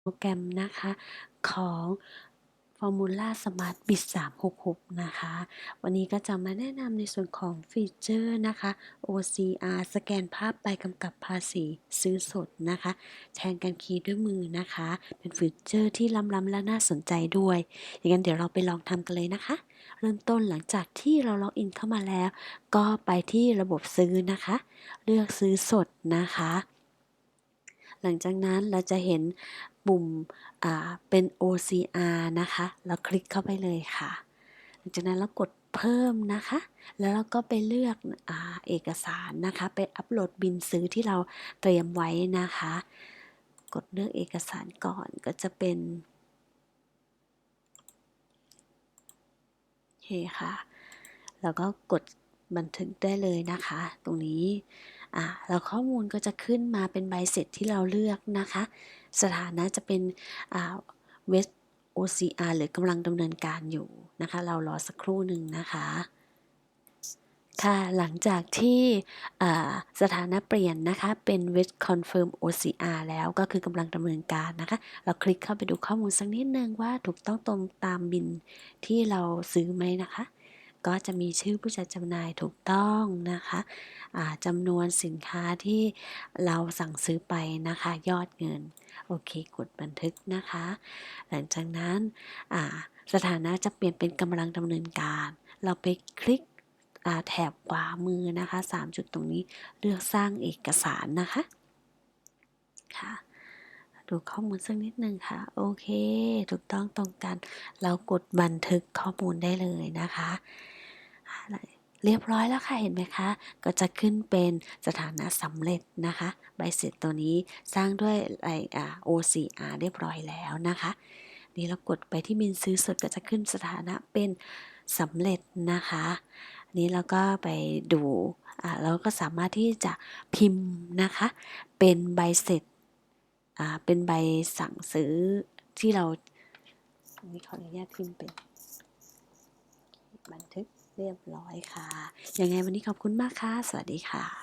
โปรแกรมนะคะ ของ Formula Smart Bit 366 นะคะ วันนี้ก็จะมาแนะนำในส่วนของฟีเจอร์นะคะ OCR สแกนภาพใบกำกับภาษีซื้อสดนะคะ แทนการคีย์ด้วยมือนะคะ เป็นฟีเจอร์ที่ล้ำๆและน่าสนใจด้วย อย่างนั้นเดี๋ยวเราไปลองทำกันเลยนะคะ เริ่มต้นหลังจากที่เราล็อกอินเข้ามาแล้ว ก็ไปที่ระบบซื้อนะคะ เลือกซื้อสดนะคะ หลังจากนั้นเราจะเห็นปุ่มเป็น OCR นะคะ เราคลิกเข้าไปเลยค่ะ หลังจากนั้นเรากดเพิ่มนะคะ แล้วเราก็ไปเลือกอเอกสารนะคะ ไปอัปโหลดบินซื้อที่เราเตรียมไว้นะคะ กดเลือกเอกสารก่อนก็จะเป็นโอเคค่ะ แล้วก็กดบันทึกได้เลยนะคะ ตรงนี้ อ่าแล้วข้อมูลก็จะขึ้นมาเป็นใบเสร็จที่เราเลือกนะคะ สถานะจะเป็นอ่าเวส OCR หรือกำลังดำเนินการอยู่นะคะ เรารอสักครู่หนึ่งนะคะค่ะหลังจากที่สถานะเปลี่ยนนะคะเป็น West Confirm OCR แล้วก็คือกำลังดำเนินการนะคะ เราคลิกเข้าไปดูข้อมูลสักนิดนึงว่าถูกต้องตรงตามบินที่เราซื้อไหมนะคะ ก็จะมีชื่อผู้จัดจำหน่ายถูกต้องนะคะจำนวนสินค้าที่เราสั่งซื้อไปนะคะ ยอดเงิน โอเค กดบันทึกนะคะ หลังจากนั้นสถานะจะเปลี่ยนเป็นกำลังดำเนินการ เราไปคลิกแถบขวามือนะคะ 3 จุดตรงนี้เลือกสร้างเอกสารนะคะค่ะ ดูข้อมูลสักนิดนึงค่ะ โอเค ถูกต้องตรงกัน เรากดบันทึกข้อมูลได้เลยนะคะอะไรเรียบร้อยแล้วค่ะ เห็นไหมคะ ก็จะขึ้นเป็นสถานะสำเร็จนะคะ ใบเสร็จตัวนี้สร้างด้วยไออ่า OCR เรียบร้อยแล้วนะคะ นี่เรากดไปที่บินซื้อสดก็จะขึ้นสถานะเป็นสำเร็จนะคะนี้เราก็ไปดูอ่าเราก็สามารถที่จะพิมพ์นะคะ เป็นใบเสร็จ อ่าเป็นใบสั่งซื้อที่เราอันนี้ขออนุญาตพิมพ์เป็นบันทึกเรียบร้อยค่ะ ยังไงวันนี้ขอบคุณมากค่ะ สวัสดีค่ะ